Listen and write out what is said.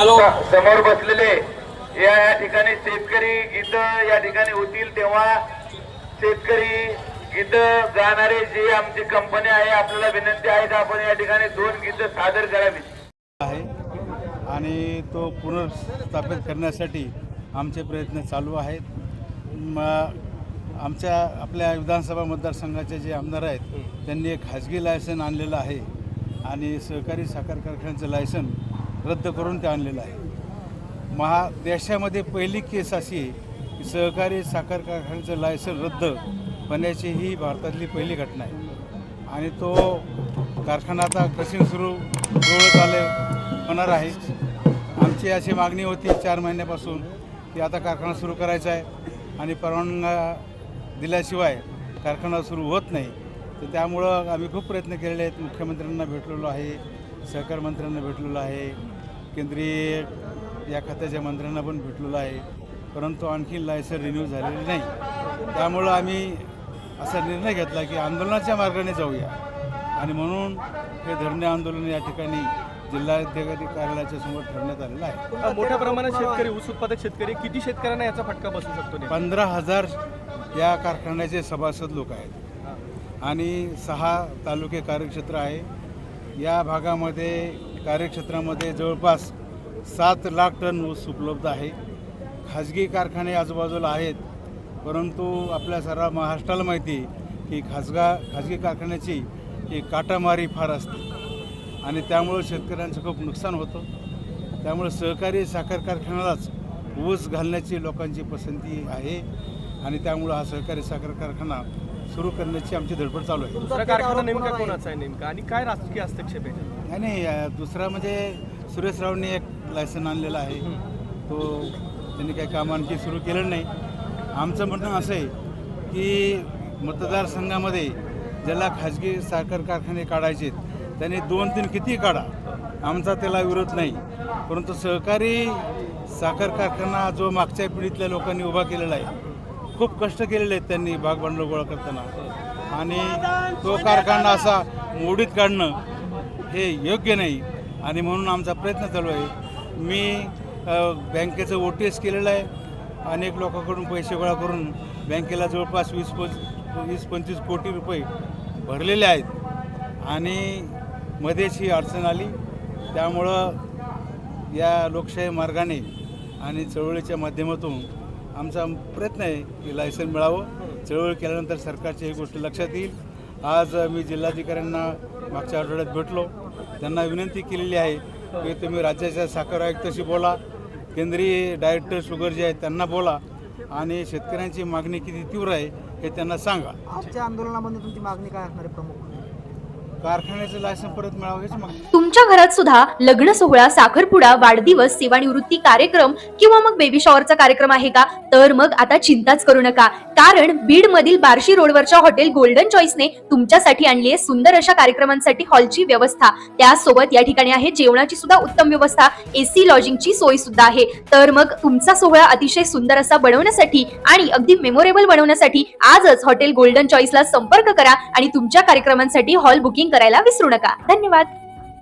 Hello. समोर बसलेले. या या ठिकाणी शेतकरी गीत या ठिकाणी होतील तेव्हा शेतकरी गीत गाणारे जे आमची कंपनी आहे आपल्याला विनंती आहे की आपण या ठिकाणी दोन गीत सादर करावी आहे. आणि तो पुनर्स्थापित करण्यासाठी आमचे प्रयत्न चालू आहेत. म आमच्या आपल्या विधानसभा मतदारसंघाचे जे आमदार आहेत त्यांनी एक खाजगी लायसन आणलेलं आहे. आणि सहकारी साखर कारखान्याचं लायसन रद्द करून ते आणलेलं आहे. महा देशामध्ये पहिली केस अशी आहे की सहकारी साखर कारखान्याचं लायसन रद्द होण्याची ही भारतातली पहिली घटना आहे. आणि तो कारखाना आता क्रशिंग सुरू जवळ आले होणार आहे. आमची अशी मागणी होती चार महिन्यापासून की आता कारखाना सुरू करायचा आहे आणि परवानगा दिल्याशिवाय कारखाना सुरू होत नाही. तर त्यामुळं आम्ही खूप प्रयत्न केलेले आहेत. मुख्यमंत्र्यांना भेटलेलो आहे. सहकार मंत्र्यांना भेटलेलो आहे. केंद्रीय या खात्याच्या मंत्र्यांना पण भेटलेलो आहे. परंतु आणखी लायसन रिन्यू झालेली नाही. त्यामुळं आम्ही असा निर्णय घेतला की आंदोलनाच्या मार्गाने जाऊया. आणि म्हणून हे धरणे आंदोलन या ठिकाणी जिल्हाधिकारी कार्यालयाच्या समोर ठेवण्यात आलेलं आहे. मोठ्या प्रमाणात शेतकरी ऊस उत्पादक शेतकरी किती शेतकऱ्यांना याचा फटका बसू शकतो? पंधरा हजार या कारखान्याचे सभासद लोक आहेत. आणि सहा तालुके कार्यक्षेत्र आहे. या भागामध्ये कार्यक्षेत्रामध्ये जवळपास सात लाख टन ऊस उपलब्ध आहे. खाजगी कारखाने आजूबाजूला आहेत परंतु आपल्या सर्व महाराष्ट्राला माहिती आहे की खाजगा खाजगी कारखान्याची ही काटामारी फार असते. आणि त्यामुळं शेतकऱ्यांचं खूप नुकसान होतं. त्यामुळे सहकारी साखर कारखान्यालाच ऊस घालण्याची लोकांची पसंती आहे. आणि त्यामुळं हा सहकारी साखर कारखाना सुरू करण्याची आमची धडपड चालू आहे. दुसरा कारखाना नेमका कोणाचा आहे? नेमका? आणि काय राजकीय हस्तक्षेप आहे? नाही नाही दुसरा म्हणजे सुरेश रावने एक लायसन आणलेला आहे. तो त्यांनी काही काम आणखी सुरू केलं नाही. आमचं म्हणणं असं आहे की मतदारसंघामध्ये ज्याला खाजगी साखर कारखाने काढायचे त्यांनी दोन तीन किती काढा? आमचा त्याला विरोध नाही. परंतु सहकारी साखर कारखाना जो मागच्या पिढीतल्या लोकांनी उभा केलेला आहे खूप कष्ट केलेले आहेत त्यांनी भाग भांडवल गोळा करताना. आणि तो कारखाना असा मोडीत काढणं हे योग्य नाही. आणि म्हणून आमचा प्रयत्न चालू आहे. मी बँकेचं ओ टी एस केलेलं आहे अनेक लोकांकडून पैसे गोळा करून बँकेला जवळपास वीस पंच वीस पंचवीस कोटी रुपये भरलेले आहेत. आणि मध्येच ही अडचण आली. त्यामुळं या लोकशाही मार्गाने आणि चळवळीच्या माध्यमातून आमचा प्रयत्न आहे की लायसन मिळावं. चळवळ केल्यानंतर सरकारची ही गोष्ट लक्षात येईल. आज मी जिल्हाधिकाऱ्यांना मागच्या आठवड्यात भेटलो. त्यांना विनंती केलेली आहे की तुम्ही राज्याच्या साखर आयुक्ताशी बोला. केंद्रीय डायरेक्टर शुगर जे आहेत त्यांना बोला. आणि शेतकऱ्यांची मागणी किती तीव्र आहे हे त्यांना सांगा. आजच्या आंदोलनामध्ये तुमची मागणी काय असणार आहे प्रमुख? लायसन परत मिळावं हेच मागणी. तुमच्या घरात सुद्धा लग्न सोहळा साखरपुडा वाढदिवस सेवानिवृत्ती कार्यक्रम किंवा मग बेबी शॉवरचा कार्यक्रम आहे का? तर मग आता चिंताच करू नका. कारण बीड मधील बार्शी रोडवरच्या हॉटेल गोल्डन चॉईसने तुमच्यासाठी आणली आहे सुंदर अशा कार्यक्रमांसाठी हॉलची व्यवस्था. त्यासोबत या ठिकाणी आहे जेवणाची सुद्धा उत्तम व्यवस्था. एसी लॉजिंगची सोय सुद्धा आहे. तर मग तुमचा सोहळा अतिशय सुंदर असा बनवण्यासाठी आणि अगदी मेमोरेबल बनवण्यासाठी आजच हॉटेल गोल्डन चॉईसला संपर्क करा आणि तुमच्या कार्यक्रमांसाठी हॉल बुकिंग करायला विसरू नका. धन्यवाद.